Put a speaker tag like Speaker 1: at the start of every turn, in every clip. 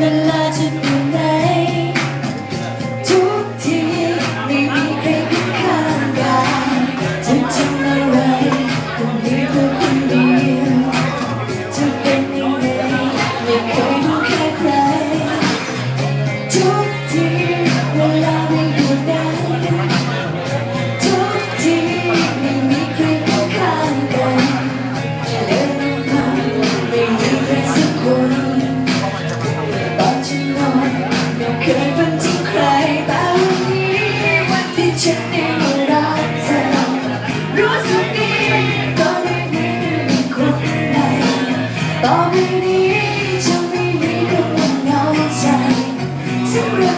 Speaker 1: the legend.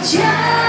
Speaker 1: час.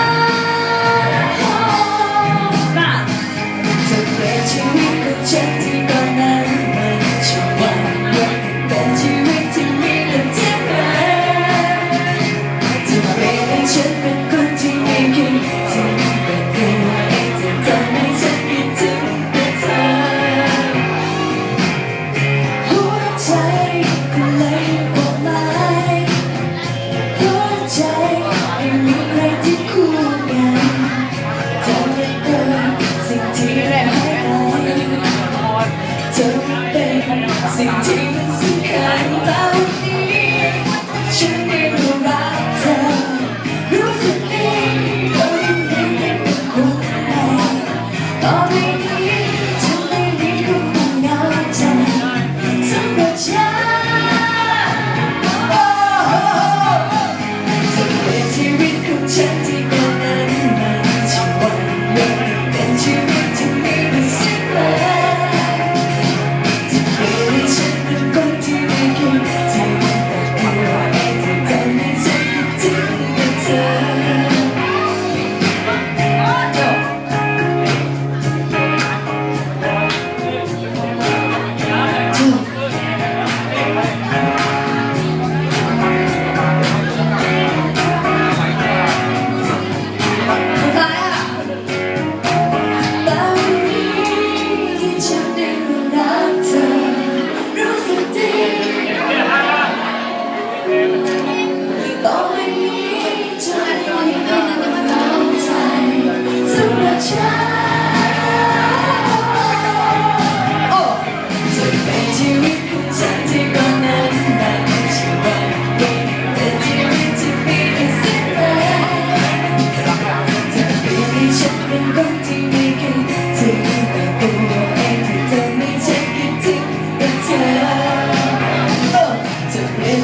Speaker 1: สิ่งที่มันสำคัญเรา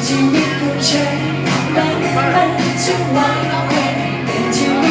Speaker 1: ชีวิตของฉันต้องเป็นทุกวันเป็นชีวิต